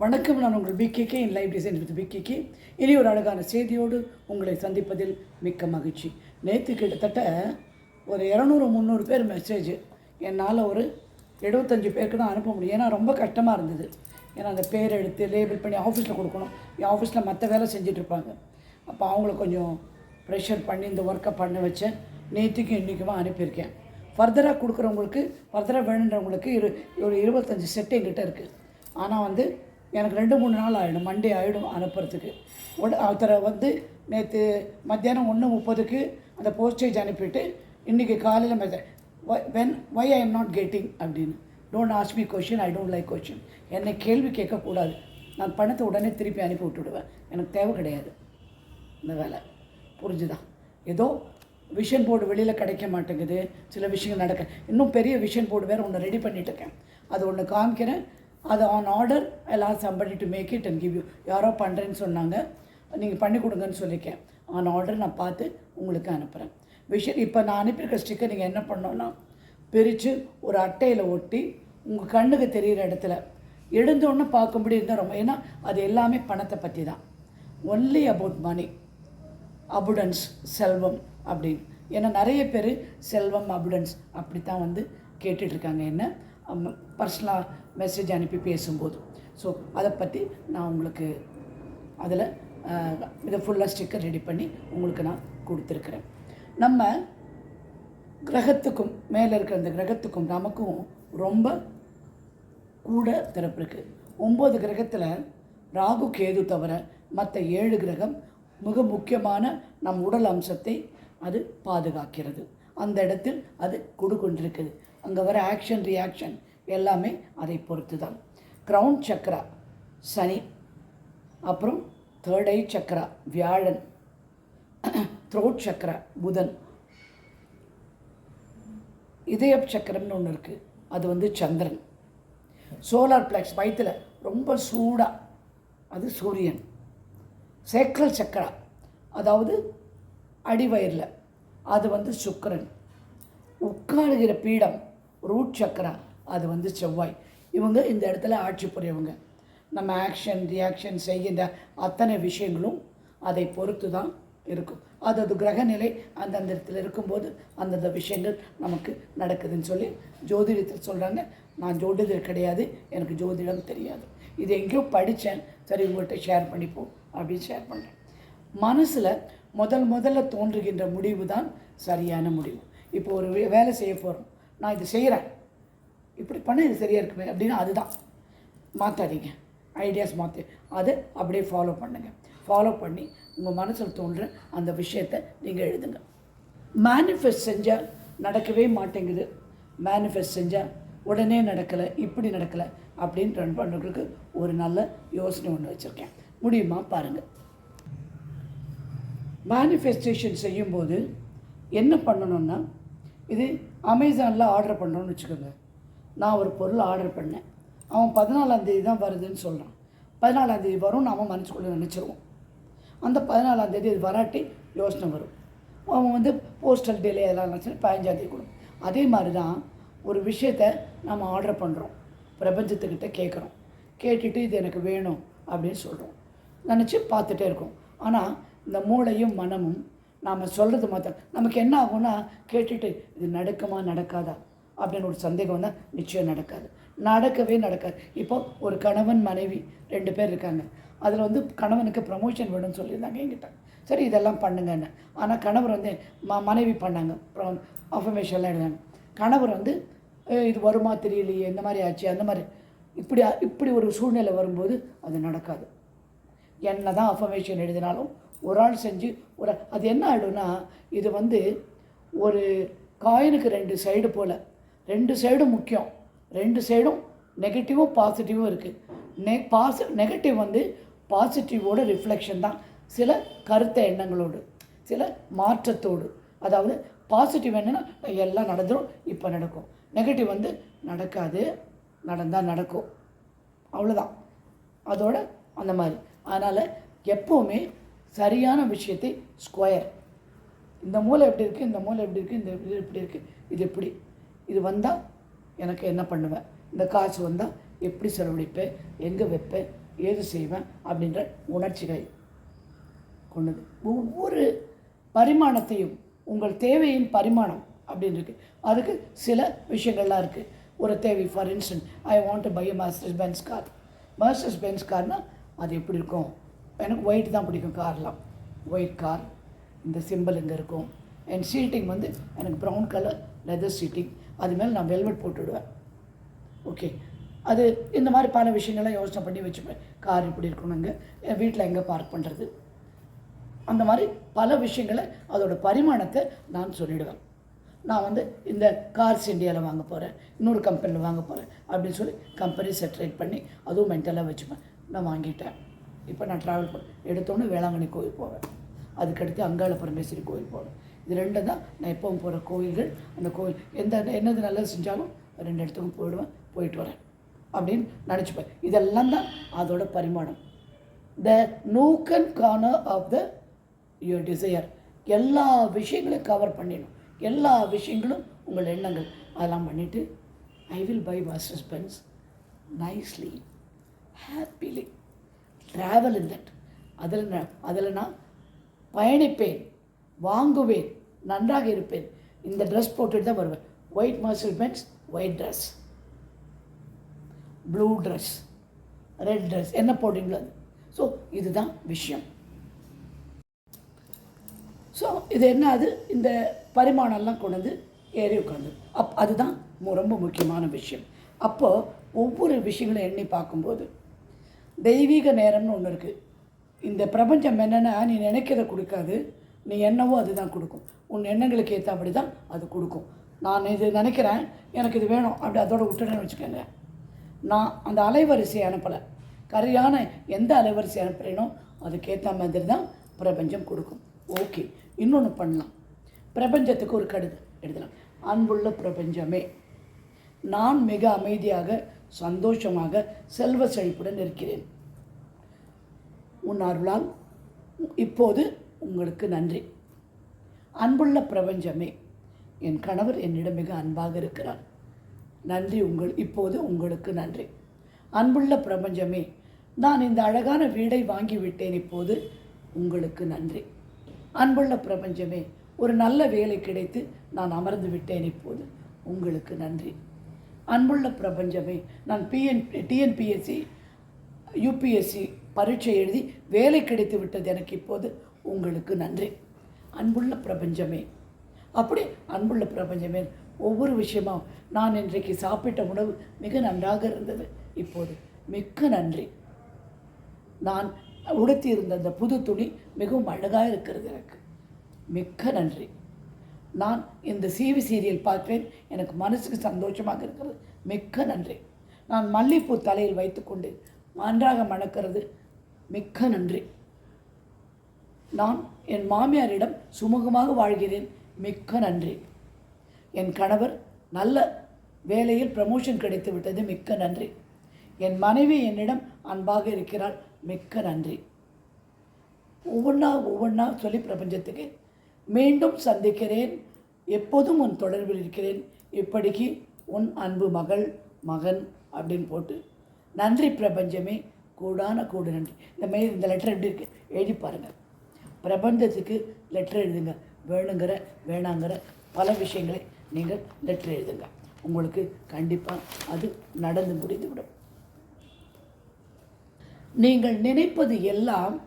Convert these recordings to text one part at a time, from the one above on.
வணக்கம் நான் உங்கள் PKK in live design with PKK இனி ஒரு அழகான செய்தியோடு உங்களை சந்திப்பதில் மிக்க மகிழ்ச்சி. நேற்று கிட்டத்தட்ட ஒரு இரநூறு முந்நூறு பேர் மெசேஜ் என்னால் ஒரு எழுபத்தஞ்சு பேருக்கு தான் அனுப்ப முடியும். ஏன்னா ரொம்ப கஷ்டமாக இருந்தது. ஏன்னா அந்த பேர் எடுத்து லேபிள் பண்ணி ஆஃபீஸில் கொடுக்கணும். என் ஆஃபீஸில் மற்ற வேலை செஞ்சிட்ருப்பாங்க அப்போ அவங்கள கொஞ்சம் ப்ரெஷர் பண்ணி இந்த ஒர்க்கை பண்ண வச்சேன். நேற்றுக்கும் இன்றைக்குமா அனுப்பியிருக்கேன். ஃபர்தராக கொடுக்குறவங்களுக்கு ஃபர்தராக வேணுன்றவங்களுக்கு இரு ஒரு இருபத்தஞ்சி செட்டு எங்கிட்ட இருக்குது ஆனால் வந்து எனக்கு ரெண்டு மூணு நாள் ஆகிடும் மண்டே ஆகிடும் அனுப்புறதுக்கு. உட ஒருத்தரை வந்து நேற்று மத்தியானம் ஒன்று முப்பதுக்கு அந்த போஸ்டேஜ் அனுப்பிட்டு இன்றைக்கி காலையில் message when why I am not getting அப்படின்னு. Don't ask me question I don't like question என்னை கேள்வி கேட்கக்கூடாது. நான் பணத்தை உடனே திருப்பி அனுப்பி விட்டுடுவேன். எனக்கு தேவை கிடையாது. இந்த வேலை. புரிஞ்சுதா? ஏதோ விஷன் போர்டு வெளியில் கிடைக்க மாட்டேங்குது. சில விஷயங்கள் நடக்க இன்னும் பெரிய விஷன் போர்டு வேறு ஒன்று ரெடி பண்ணிகிட்ருக்கேன் இருக்கேன். அது ஒன்று காமிக்கிறேன். அது ஆன் ஆர்டர் எல்லாம் somebody to make it and give you யாரோ பண்ணுறேன்னு சொன்னாங்க நீங்கள் பண்ணி கொடுங்கன்னு சொல்லியிருக்கேன் ஆன் ஆர்டர் நான் பார்த்து உங்களுக்கு அனுப்புகிறேன் விஷயம் இப்போ நான் அனுப்பியிருக்க ஸ்டிக்கர் நீங்கள் என்ன பண்ணோன்னா பிரித்து ஒரு அட்டையில் ஒட்டி உங்கள் கண்ணுக்கு தெரிகிற இடத்துல எழுந்தோன்னே பார்க்கும்படி இருந்தால் ரொம்ப ஏன்னா அது எல்லாமே பணத்தை பற்றி தான் ஒன்லி அபவுட் மணி அபுடன்ஸ் செல்வம் அப்படின்னு. ஏன்னா நிறைய பேர் செல்வம் அபுடன்ஸ் அப்படி தான் வந்து கேட்டுட்ருக்காங்க என்ன? பர்சனலாக மெசேஜ் அனுப்பி பேசும்போது. ஸோ அதை பற்றி நான் உங்களுக்கு அதில் இதை ஃபுல்லாக ஸ்டிக்கர் ரெடி பண்ணி உங்களுக்கு நான் கொடுத்துருக்குறேன். நம்ம கிரகத்துக்கும் மேலே இருக்கிற அந்த கிரகத்துக்கும் நமக்கும் ரொம்ப கூட திறப்பு இருக்குது ஒம்பது கிரகத்தில் ராகு கேது தவிர மற்ற ஏழு கிரகம் மிக முக்கியமான நம் உடல் அம்சத்தை அது பாதுகாக்கிறது. அந்த இடத்தில் அது கொடுக்கொண்டிருக்குது அங்கே வர ஆக்ஷன் ரியாக்ஷன் எல்லாமே அதை பொறுத்து தான் க்ரௌன் சக்ரா சனி அப்புறம் தேர்ட் ஐ சக்ரா வியாழன் த்ரோட் சக்ரா புதன். இதய சக்கரம்னு ஒன்று இருக்குது அது வந்து சந்திரன். சோலார் பிளக்ஸ் வயிற்றில் ரொம்ப சூடாக அது சூரியன். சேக்கல் சக்கரா அதாவது அடிவயிரில் அது வந்து சுக்கரன். உட்காருகிற பீடம் ரூட் சக்கரா அது வந்து செவ்வாய். இவங்க இந்த இடத்துல ஆட்சி புரியவங்க. நம்ம ஆக்ஷன் ரியாக்ஷன் செய்கின்ற அத்தனை விஷயங்களும் அதை பொறுத்து தான் இருக்கும். அது அது கிரகநிலை அந்தந்த இடத்துல இருக்கும்போது அந்தந்த விஷயங்கள் நமக்கு நடக்குதுன்னு சொல்லி ஜோதிடத்தில் சொல்கிறாங்க நான் ஜோதிடர் கிடையாது எனக்கு ஜோதிடம் தெரியாது. இது எங்கேயோ படித்தேன். சரி உங்கள்கிட்ட ஷேர் பண்ணிப்போம் அப்படின்னு ஷேர் பண்ணுறேன் மனசில் முதல் முதல்ல தோன்றுகின்ற முடிவு தான் சரியான முடிவு. இப்போ ஒரு வேலை செய்ய போகிறோம் நான் இது செய்கிறேன் இப்படி பண்ண இது சரியாக இருக்குமே அப்படின்னு அதுதான். மாற்றாதீங்க ஐடியாஸ் மாற்றி அதை அப்படியே ஃபாலோ பண்ணுங்கள் ஃபாலோ பண்ணி உங்கள் மனசில் தோன்ற அந்த விஷயத்தை நீங்கள் எழுதுங்க. மேனிஃபெஸ்ட் செஞ்சால் நடக்கவே மாட்டேங்குது. மேனிஃபெஸ்ட் செஞ்சால் உடனே நடக்கலை இப்படி நடக்கலை அப்படின்னு ரன் பண்ணுறதுக்கு ஒரு நல்ல யோசனை ஒன்று வச்சுருக்கேன். முடியுமா? பாருங்கள் மேனிஃபெஸ்டேஷன் செய்யும்போது என்ன பண்ணணும்னா இது அமேசானில் ஆர்டர் பண்ணுறோன்னு வச்சுக்கோங்க. நான் ஒரு பொருள் ஆர்டர் பண்ணேன். அவன் பதினாலாந்தேதி தான் வருதுன்னு சொல்கிறான் பதினாலாந்தேதி வரும் நாம் மனசுக்குள்ளே நினச்சிருவோம் அந்த பதினாலாந்தேதி அது வராட்டி யோசனை வரும். அவன் வந்து போஸ்டல் டிலே எல்லாம் நினச்சி பதினஞ்சாந்தேதி கொடுக்கும். அதே மாதிரி தான் ஒரு விஷயத்தை நம்ம ஆர்டர் பண்ணுறோம் பிரபஞ்சத்துக்கிட்ட கேட்குறோம். கேட்டுட்டு இது எனக்கு வேணும் அப்படின்னு சொல்கிறோம் நினச்சி பார்த்துட்டே இருக்கோம். ஆனால் இந்த மூளையும் மனமும் நாம் சொல்கிறது மாத்திரம். நமக்கு என்ன ஆகும்னா கேட்டுட்டு இது நடக்குமா நடக்காதா? அப்படின்னு ஒரு சந்தேகம் வந்தால் நிச்சயம் நடக்காது. நடக்கவே நடக்காது. இப்போ ஒரு கணவன் மனைவி ரெண்டு பேர் இருக்காங்க. அதில் வந்து கணவனுக்கு ப்ரமோஷன் வேணும்னு சொல்லியிருந்தாங்க என்கிட்ட. சரி இதெல்லாம் பண்ணுங்கன்னு. ஆனால் கணவர் வந்து ம மனைவி பண்ணாங்க. அப்புறம் அஃபர்மேஷன்லாம் எழுதாங்க கணவர் வந்து இது வருமா தெரியலையே இந்த மாதிரி ஆச்சு அந்த மாதிரி. இப்படி இப்படி ஒரு சூழ்நிலை வரும்போது அது நடக்காது. என்ன தான் அஃபர்மேஷன் எழுதினாலும் ஒரு ஆள் செஞ்சு ஒரு அது என்ன ஆகிடும்னா இது வந்து ஒரு காயினுக்கு ரெண்டு சைடு போல். ரெண்டு சைடும் முக்கியம். ரெண்டு சைடும் நெகட்டிவும் பாசிட்டிவும் இருக்குது நெ பாசி நெகட்டிவ் வந்து பாசிட்டிவோட ரிஃப்ளெக்ஷன் தான். சில கருத்த எண்ணங்களோடு சில மாற்றத்தோடு. அதாவது பாசிட்டிவ் என்னென்னா எல்லாம் நடந்துடும் இப்போ நடக்கும். நெகட்டிவ் வந்து நடக்காது நடந்தால் நடக்கும். அவ்வளோதான் அதோட அந்த மாதிரி. அதனால் எப்போவுமே சரியான விஷயத்தை ஸ்கொயர் இந்த மூளை எப்படி இருக்குது இந்த மூளை எப்படி இருக்குது இந்த இது எப்படி இருக்குது இது எப்படி? இது வந்தால் எனக்கு என்ன பண்ணுவேன்? இந்த காசு வந்தால் எப்படி செலவழிப்பேன்? எங்கே வைப்பேன்? ஏது செய்வேன்? அப்படின்ற உணர்ச்சிகள் கொண்டது. ஒவ்வொரு பரிமாணத்தையும் உங்கள் தேவையின் பரிமாணம் அப்படின்னு இருக்குது அதுக்கு சில விஷயங்கள்லாம் இருக்குது ஒரு தேவை for instance I want to buy Mercedes Benz car Mercedes Benz கார்னால் அது எப்படி இருக்கும்? எனக்கு ஒயிட் தான் பிடிக்கும் கார்லாம். ஒயிட் கார் இந்த சிம்பிள் இங்கே இருக்கும். என் சீட்டிங் வந்து எனக்கு ப்ரௌன் கலர் லெதர் சீட்டிங் அது மேலே நான் வெல்வெட் போட்டுவிடுவேன் ஓகே அது இந்த மாதிரி பல விஷயங்கள்லாம் யோசனை பண்ணி வச்சுப்பேன். கார் இப்படி இருக்கணுங்க என் வீட்டில் எங்கே பார்க் பண்ணுறது அந்த மாதிரி பல விஷயங்களை அதோட பரிமாணத்தை நான் சொல்லிவிடுவேன் நான் வந்து இந்த கார்ஸ் இந்தியாவில் வாங்க போகிறேன் இன்னொரு கம்பெனியில் வாங்க போகிறேன் அப்படின்னு சொல்லி கம்பெனி செட்ரேட் பண்ணி அதுவும் மென்டலாக வச்சுப்பேன். நான் வாங்கிட்டேன். இப்போ நான் ட்ராவல் பண்ண எடுத்தோன்னே வேளாங்கண்ணி கோயில் போவேன். அதுக்கடுத்து அங்காள பரமேஸ்வரி கோயில் போவேன். இது ரெண்டு தான் நான் எப்பவும் போகிற கோயில்கள். அந்த கோயில் எந்த என்னது நல்லது செஞ்சாலும் ரெண்டு இடத்துக்கும் போயிடுவேன் போயிட்டு வரேன் அப்படின்னு நினச்சிப்பேன். இதெல்லாம் தான் அதோட பரிமாணம். The nook and corner of the your desire எல்லா விஷயங்களையும் கவர் பண்ணிடணும். எல்லா விஷயங்களும் உங்கள் எண்ணங்கள். அதெல்லாம் பண்ணிவிட்டு I will buy Mercedes Benz nicely happily travel in that அதில் நான் அதில் நான் பயணிப்பேன் வாங்குவேன் நன்றாக இருப்பேன். இந்த ட்ரெஸ் போட்டுட்டு தான் வருவேன். White Mercedes Benz white dress blue dress red dress என்ன போடுறீங்களோ அது. ஸோ இதுதான் விஷயம். ஸோ இது என்ன அது? இந்த பரிமாணம்லாம் கொண்டு வந்து ஏறி உட்காந்து அப் அதுதான் ரொம்ப முக்கியமான விஷயம். அப்போது ஒவ்வொரு விஷயங்களும் எண்ணி பார்க்கும்போது தெய்வீக நேரம்னு ஒன்று இருக்குது இந்த பிரபஞ்சம் என்னென்னா நீ நினைக்கிறத கொடுக்காது. நீ என்னவோ அதுதான் கொடுக்கும். உன் எண்ணங்களுக்கு ஏற்றபடி தான் அது கொடுக்கும். நான் இது நினைக்கிறேன். எனக்கு இது வேணும். அப்படி அதோட விட்டுறேன்னு வச்சுக்கோங்க. நான் அந்த அலைவரிசை அனுப்பலை. கரையான எந்த அலைவரிசை அனுப்புகிறேனோ அதுக்கேற்ற மாதிரி தான் பிரபஞ்சம் கொடுக்கும். ஓகே. இன்னொன்று பண்ணலாம். பிரபஞ்சத்துக்கு ஒரு கடிதம் எழுதலாம். அன்புள்ள பிரபஞ்சமே நான் மிக அமைதியாக சந்தோஷமாக செல்வ செழிப்புடன் இருக்கிறேன். உன் அருளால் இப்போது உங்களுக்கு நன்றி. அன்புள்ள பிரபஞ்சமே என் கணவர் என்னிடம் மிக அன்பாக இருக்கிறார். நன்றி உங்கள் இப்போது உங்களுக்கு நன்றி. அன்புள்ள பிரபஞ்சமே நான் இந்த அழகான வீடை வாங்கிவிட்டேன் இப்போது உங்களுக்கு நன்றி. அன்புள்ள பிரபஞ்சமே ஒரு நல்ல வேலை கிடைத்து நான் அமர்ந்து விட்டேன் இப்போது உங்களுக்கு நன்றி. அன்புள்ள பிரபஞ்சமே நான் பிஎன் டிஎன்பிஎஸ்சி யூபிஎஸ்சி பரீட்சை எழுதி வேலை கிடைத்து விட்டது எனக்கு இப்போது உங்களுக்கு நன்றி. அன்புள்ள பிரபஞ்சமே. அப்படி அன்புள்ள பிரபஞ்சமே ஒவ்வொரு விஷயமும் நான் இன்றைக்கு சாப்பிட்ட உணவு மிக நன்றாக இருந்தது. இப்போது மிக்க நன்றி. நான் உடுத்தியிருந்த அந்த புது துணி மிகவும் அழகாக இருக்கிறது எனக்கு. மிக்க நன்றி. நான் இந்த சிவி சீரியல் பார்க்கிறேன் எனக்கு மனசுக்கு சந்தோஷமாக இருக்கிறது. மிக்க நன்றி. நான் மல்லிப்பூ தலையில் வைத்துக்கொண்டு நன்றாக மணக்கிறது. மிக்க நன்றி. நான் என் மாமியாரிடம் சுமூகமாக வாழ்கிறேன். மிக்க நன்றி. என் கணவர் நல்ல வேலையில் ப்ரமோஷன் கிடைத்து விட்டது. மிக்க நன்றி. என் மனைவி என்னிடம் அன்பாக இருக்கிறாள். மிக்க நன்றி. ஒவ்வொன்றா ஒவ்வொன்றா சொல்லி பிரபஞ்சத்துக்கு மீண்டும் சந்திக்கிறேன். எப்போதும் உன் தொடர்பில் இருக்கிறேன். இப்படிக்கு உன் அன்பு மகள் மகன் அப்படின்னு போட்டு நன்றி பிரபஞ்சமே. கூடான கூடு நன்றி. இந்த மாரி இந்த லெட்டர் எப்படி இருக்கு? எழுதி பாருங்கள் பிரபஞ்சத்துக்கு லெட்டர் எழுதுங்க. வேணுங்கிற வேணாங்கிற பல விஷயங்களை நீங்கள் லெட்டர் எழுதுங்க. உங்களுக்கு கண்டிப்பாக அது நடந்து முடிந்துவிடும். நீங்கள் நினைப்பது எல்லாம்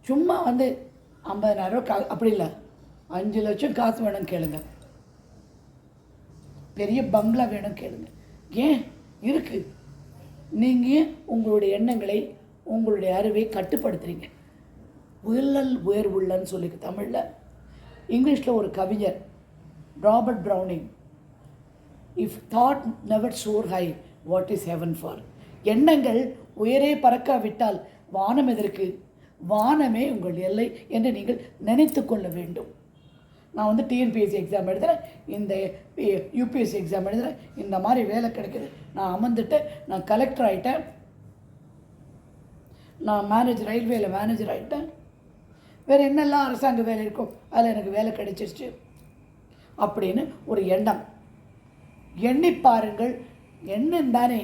சும்மா வந்து ஐம்பதாயிரம் க அப்படி இல்லை. அஞ்சு லட்சம் காசு வேணும் கேளுங்க. பெரிய பங்களா வேணும் கேளுங்க. ஏன்? இருக்கு. நீங்கள் உங்களுடைய எண்ணங்களை உங்களுடைய அறிவை கட்டுப்படுத்துறீங்க. உயர்லல் உயர்வுள்ளன்னு சொல்லி தமிழில். இங்கிலீஷில் ஒரு கவிஞர் Robert Browning if thought never soar high what is heaven for எண்ணங்கள் உயரே பறக்காவிட்டால் வானம் எதற்கு? வானமே உங்கள் எல்லை என்று நீங்கள் நினைத்து கொள்ள வேண்டும். நான் வந்து டிஎன்பிஎஸ்சி எக்ஸாம் எழுதுகிறேன் இந்த யூபிஎஸ்சி எக்ஸாம் எழுதுகிறேன் இந்த மாதிரி வேலை கிடைக்கிது. நான் அமர்ந்துட்டு நான் கலெக்டர் ஆகிட்டேன் நான் மேனேஜர் ரயில்வேல மேனேஜர் ஆகிட்டேன் வேறு என்னெல்லாம் அரசாங்க வேலை இருக்கோ அதில் எனக்கு வேலை கிடைச்சிருச்சு. அப்படின்னு ஒரு எண்ணம். எண்ணி பாருங்கள். எண்ணம் தானே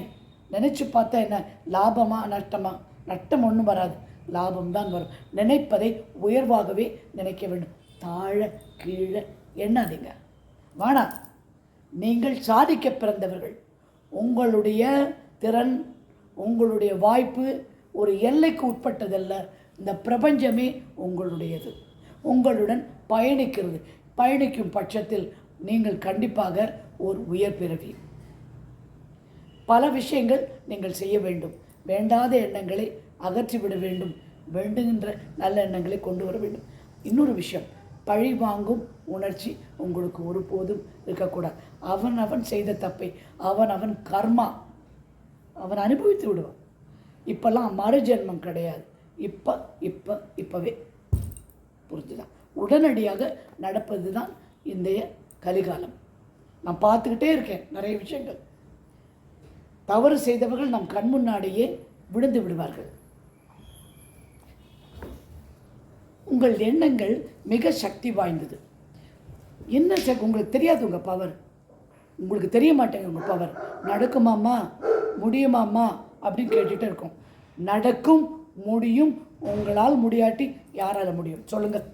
நினச்சி பார்த்தா என்ன? லாபமா நஷ்டமா? நட்டம் ஒன்றும் வராது. லாபம் தான் வரும். நினைப்பதை உயர்வாகவே நினைக்க வேண்டும். தாழ கீழே எண்ணாதீங்க வேணாம் நீங்கள் சாதிக்க பிறந்தவர்கள். உங்களுடைய திறன் உங்களுடைய வாய்ப்பு ஒரு எல்லைக்கு உட்பட்டதல்ல. இந்த பிரபஞ்சமே உங்களுடையது. உங்களுடன் பயணிக்கிறது. பயணிக்கும் பட்சத்தில் நீங்கள் கண்டிப்பாக ஒரு உயர் பிறவி. பல விஷயங்கள் நீங்கள் செய்ய வேண்டும். வேண்டாத எண்ணங்களை அகற்றிவிட வேண்டும். வேண்டுகின்ற நல்ல எண்ணங்களை கொண்டு வர வேண்டும். இன்னொரு விஷயம். பழி வாங்கும் உணர்ச்சி உங்களுக்கு ஒருபோதும் இருக்கக்கூடாது. அவன் அவன் செய்த தப்பை அவன் அவன் கர்மா அவன் அனுபவித்து விடுவான். இப்போல்லாம் மறுஜென்மம் கிடையாது. இப்போ இப்போ இப்போவே. புரிஞ்சுதான் உடனடியாக நடப்பது தான் இன்றைய கலிகாலம். நான் பார்த்துக்கிட்டே இருக்கேன் நிறைய விஷயங்கள். தவறு செய்தவர்கள் நம் கண் முன்னாடியே விழுந்து விடுவார்கள். உங்கள் எண்ணங்கள் மிக சக்தி வாய்ந்தது. என்ன சக் உங்களுக்கு தெரியாது உங்கள் பவர் உங்களுக்கு தெரிய மாட்டேங்க உங்கள் பவர் நடக்குமாம்மா முடியுமாம்மா அப்படின்னு கேட்டுகிட்டே இருக்கோம். நடக்கும் முடியும் உங்களால் முடியாட்டி யாரால் முடியும்? சொல்லுங்கள்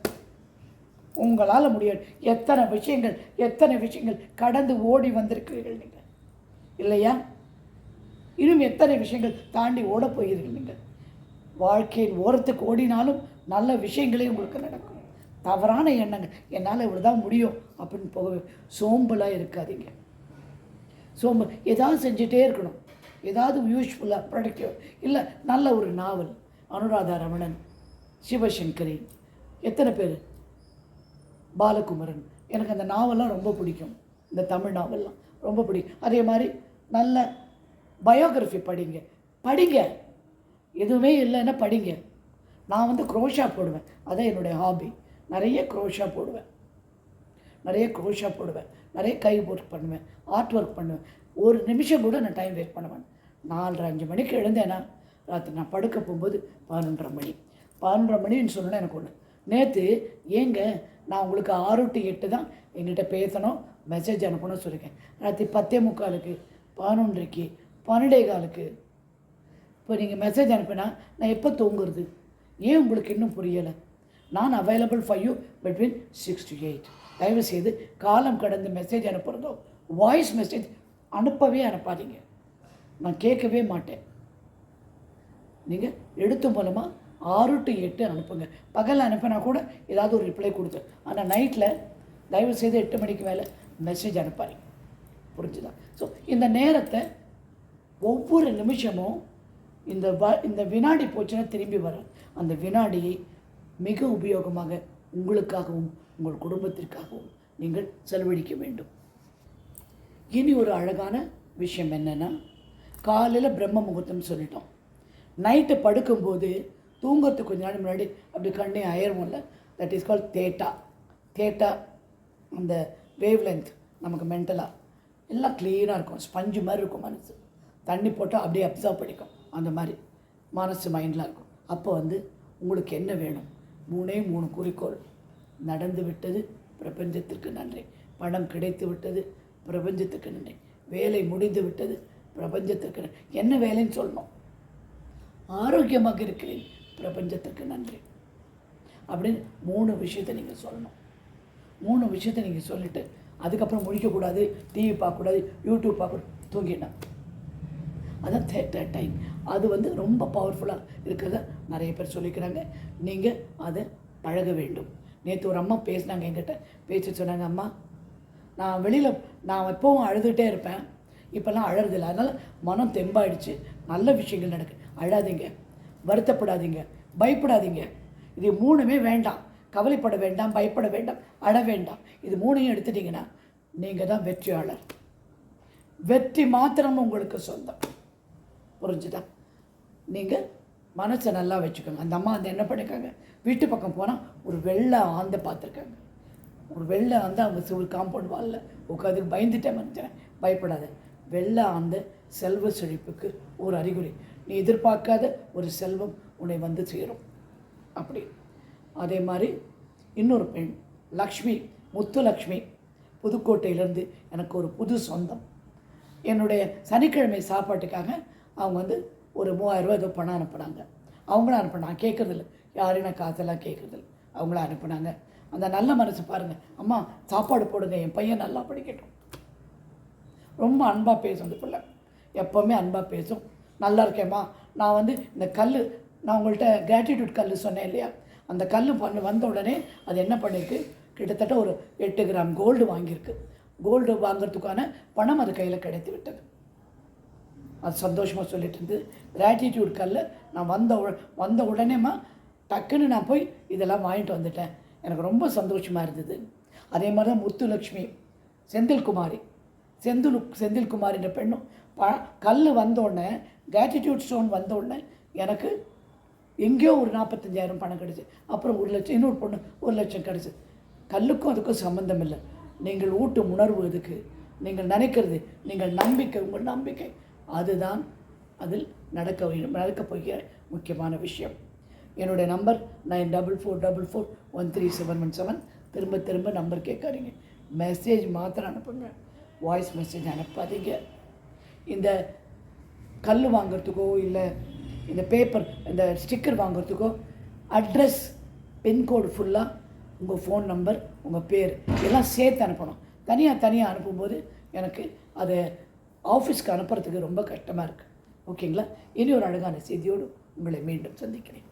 உங்களால் முடியாது. எத்தனை விஷயங்கள் எத்தனை விஷயங்கள் கடந்து ஓடி வந்திருக்கிறீர்கள் நீங்கள்? இல்லையா? இன்னும் எத்தனை விஷயங்கள் தாண்டி ஓடப் போகிறீர்கள் நீங்கள்? வாழ்க்கையின் ஓரத்துக்கு ஓடினாலும் நல்ல விஷயங்களே உங்களுக்கு நடக்கும். தவறான எண்ணங்கள். என்னால் இவ்வளோதான் முடியும் அப்படின்னு போக சோம்பலாக இருக்காதீங்க. சோம்பல் ஏதாவது செஞ்சுட்டே இருக்கணும். ஏதாவது யூஸ்ஃபுல்லாக ப்ரொடக்டிவ் இல்லை நல்ல ஒரு நாவல் அனுராதா ரமணன் சிவசங்கரி எத்தனை பேர்? பாலகுமரன். எனக்கு அந்த நாவல்லாம் ரொம்ப பிடிக்கும். இந்த தமிழ் நாவல்லாம் ரொம்ப பிடிக்கும். அதே மாதிரி நல்ல பயோகிராஃபி படிங்க. படிங்க. எதுவுமே இல்லைன்னா படிங்க. நான் வந்து குரோஷா போடுவேன். அதான் என்னுடைய ஹாபி நிறைய குரோஷா போடுவேன். நிறைய குரோஷா போடுவேன். நிறைய கை ஒர்க் பண்ணுவேன். ஆர்ட் ஒர்க் பண்ணுவேன். ஒரு நிமிஷம் கூட நான் டைம் வேஸ்ட் பண்ணுவேன் நாலரை அஞ்சு மணிக்கு எழுந்தேன்னா ராத்திரி நான் படுக்க போகும்போது பதினொன்றரை மணி. பதினொன்றரை மணின்னு சொன்னேன் எனக்கு ஒன்று நேற்று ஏங்க நான் உங்களுக்கு ஆறு டு எட்டு தான் எங்கிட்ட பேசணும் மெசேஜ் அனுப்பணும்னு சொல்லியிருக்கேன். ராத்திரி பத்தே முக்காலுக்கு பதினொன்றைக்கு பன்னெண்டே காலுக்கு இப்போ நீங்கள் மெசேஜ் அனுப்பினா நான் எப்போ தூங்குறது? ஏன் உங்களுக்கு இன்னும் புரியலை? நான் available for you between six to eight தயவு செய்து காலம் கடந்து மெசேஜ் அனுப்புகிறதோ வாய்ஸ் மெசேஜ் அனுப்பவே அனுப்பாதீங்க. நான் கேட்கவே மாட்டேன். நீங்கள் எழுத்து மூலமாக ஆறு டு எட்டு அனுப்புங்க. பகலில் அனுப்பினா கூட ஏதாவது ஒரு ரிப்ளை கொடுத்து. ஆனால் நைட்டில் தயவு செய்து எட்டு மணிக்கு மேலே மெசேஜ் அனுப்பாதீங்க. புரிஞ்சுதா? ஸோ இந்த நேரத்தை ஒவ்வொரு நிமிஷமும் இந்த வ இந்த வினாடி போச்சுன்னா திரும்பி வரும் அந்த வினாடியை மிக உபயோகமாக உங்களுக்காகவும் உங்கள் குடும்பத்திற்காகவும் நீங்கள் செலவழிக்க வேண்டும். இனி ஒரு அழகான விஷயம் என்னென்னா காலையில் பிரம்ம முகூர்த்தம்னு சொல்லிட்டோம். நைட்டு படுக்கும்போது தூங்கறதுக்கு கொஞ்ச நாள் முன்னாடி அப்படி கண்ணே அயர்வோம்ல தட் இஸ் கால் தேட்டா தேட்டா அந்த வேவ் லென்த் நமக்கு மென்டலாக எல்லாம் க்ளீனாக இருக்கும். ஸ்பஞ்சு மாதிரி இருக்கும் மனசு. தண்ணி போட்டால் அப்படியே அப்சர்வ் பண்ணிக்கும். அந்த மாதிரி மனசு மைண்டில் இருக்கும். அப்போ வந்து உங்களுக்கு என்ன வேணும்? மூணே மூணு குறிக்கோள். நடந்து விட்டது பிரபஞ்சத்திற்கு நன்றி. பணம் கிடைத்து விட்டது பிரபஞ்சத்துக்கு நன்றி. வேலை முடிந்து விட்டது பிரபஞ்சத்திற்கு நன்றி. என்ன வேலைன்னு சொல்லணும்? ஆரோக்கியமாக இருக்கிறேன் பிரபஞ்சத்திற்கு நன்றி. அப்படின்னு மூணு விஷயத்தை நீங்கள் சொல்லணும். மூணு விஷயத்தை நீங்கள் சொல்லிவிட்டு அதுக்கப்புறம் முடிக்கக்கூடாது டிவி பார்க்கக்கூடாது யூடியூப் பார்க்கக்கூடாது தூங்கிடணும். அதான் தேட்டர் டைம் அது வந்து ரொம்ப பவர்ஃபுல்லாக இருக்கிறத நிறைய பேர் சொல்லிக்கிறாங்க. நீங்கள் அதை பழக வேண்டும். நேற்று ஒரு அம்மா பேசினாங்க என்கிட்ட. பேசி சொன்னாங்க அம்மா நான் வெளியில் நான் எப்போவும் அழுதுகிட்டே இருப்பேன். இப்போல்லாம் அழறதில்லை அதனால் மனம் தெம்பாயிடுச்சு. நல்ல விஷயங்கள் நடக்கு. அழாதீங்க. வருத்தப்படாதீங்க. பயப்படாதீங்க. இது மூணுமே வேண்டாம். கவலைப்பட வேண்டாம். பயப்பட வேண்டாம். அழ வேண்டாம். இது மூணையும் எடுத்துட்டிங்கன்னா நீங்கள் தான் வெற்றியாளர். வெற்றி மாத்திரம் உங்களுக்கு சொந்தம். புரிஞ்சுதா? நீங்கள் மனசை நல்லா வச்சுக்கோங்க. அந்த அம்மா வந்து என்ன பண்ணிருக்காங்க? வீட்டு பக்கம் போனால் ஒரு வெள்ளை ஆந்தை பார்த்துருக்காங்க. ஒரு வெள்ளை ஆந்த அவங்க சிவில் காம்பவுண்ட் வாலில் உட்காந்து பயந்துட்டேன் மனுஷன். பயப்படாத. வெள்ளை ஆந்த செல்வ செழிப்புக்கு ஒரு அறிகுறி. நீ எதிர்பார்க்காத ஒரு செல்வம் உன்னை வந்து சேரும். அப்படி. அதே மாதிரி இன்னொரு பெண் லக்ஷ்மி முத்துலக்ஷ்மி புதுக்கோட்டையிலேருந்து எனக்கு ஒரு புது சொந்தம். என்னுடைய சனிக்கிழமை சாப்பாட்டுக்காக அவங்க வந்து ஒரு மூவாயிரரூவா ஏதோ பணம் அனுப்புனாங்க. அவங்களும் அனுப்புனாங்க. கேட்குறதில்ல. யாரையும் நான் காசெல்லாம் கேட்குறதில்ல. அவங்களும் அனுப்புனாங்க. அந்த நல்ல மனசு பாருங்கள் அம்மா சாப்பாடு போடுங்க. என் பையன் நல்லா படிக்கட்டும். ரொம்ப அன்பாக பேசும் அந்த பிள்ளை. எப்போவுமே அன்பாக பேசும். நல்லா இருக்கேம்மா. நான் வந்து இந்த கல் நான் உங்கள்கிட்ட கிராட்டிடியூட் கல் சொன்னேன் இல்லையா? அந்த கல் பண்ண வந்த உடனே அது என்ன பண்ணியிருக்கு கிட்டத்தட்ட ஒரு எட்டு கிராம் கோல்டு வாங்கியிருக்கு. கோல்டு வாங்குறதுக்கான பணம் அது கையில் கிடைத்து விட்டது. அது சந்தோஷமாக சொல்லிட்டு இருந்து கிராட்டிடியூட் கல் நான் வந்த உ வந்த உடனேமா டக்குன்னு நான் போய் இதெல்லாம் வாங்கிட்டு வந்துட்டேன். எனக்கு ரொம்ப சந்தோஷமாக இருந்தது. அதே மாதிரி தான் முத்துலக்ஷ்மி செந்தில்குமாரி செந்தில் செந்தில்குமாரின்ற பெண்ணும் ப கல் வந்தோடனே கிராட்டிடியூட் ஸ்டோன் வந்தோடனே எனக்கு எங்கேயோ ஒரு நாற்பத்தஞ்சாயிரம் பணம் கிடச்சி. அப்புறம் ஒரு லட்சம் இன்னொரு பொண்ணு ஒரு லட்சம் கிடச்சி. கல்லுக்கும் அதுக்கும் சம்மந்தம் இல்லை. நீங்கள் ஊட்டும் உணர்வு இதுக்கு. நீங்கள் நினைக்கிறது நீங்கள் நம்பிக்கை உங்கள் நம்பிக்கை. அதுதான் அதில் நடக்க வேண்டும் நடக்கப் போகிற முக்கியமான விஷயம். என்னுடைய number nine double four double four one three seven one seven. திரும்ப திரும்ப நம்பர் கேட்காதீங்க. மெசேஜ் மாத்திரம் அனுப்புங்க. வாய்ஸ் மெசேஜ் அனுப்பாதீங்க. இந்த கல் வாங்கிறதுக்கோ இல்லை இந்த பேப்பர் இந்த ஸ்டிக்கர் வாங்கிறதுக்கோ அட்ரஸ் பின்கோடு ஃபுல்லாக உங்கள் ஃபோன் நம்பர் உங்கள் பேர் எல்லாம் சேர்த்து அனுப்பணும். தனியாக தனியாக அனுப்பும்போது எனக்கு அதை ஆஃபீஸ்க்கு அனுப்புறதுக்கு ரொம்ப கஷ்டமாக இருக்குது ஓகேங்களா? இனி ஒரு அழகான செய்தியோடு உங்களை மீண்டும் சந்திக்கிறேன்.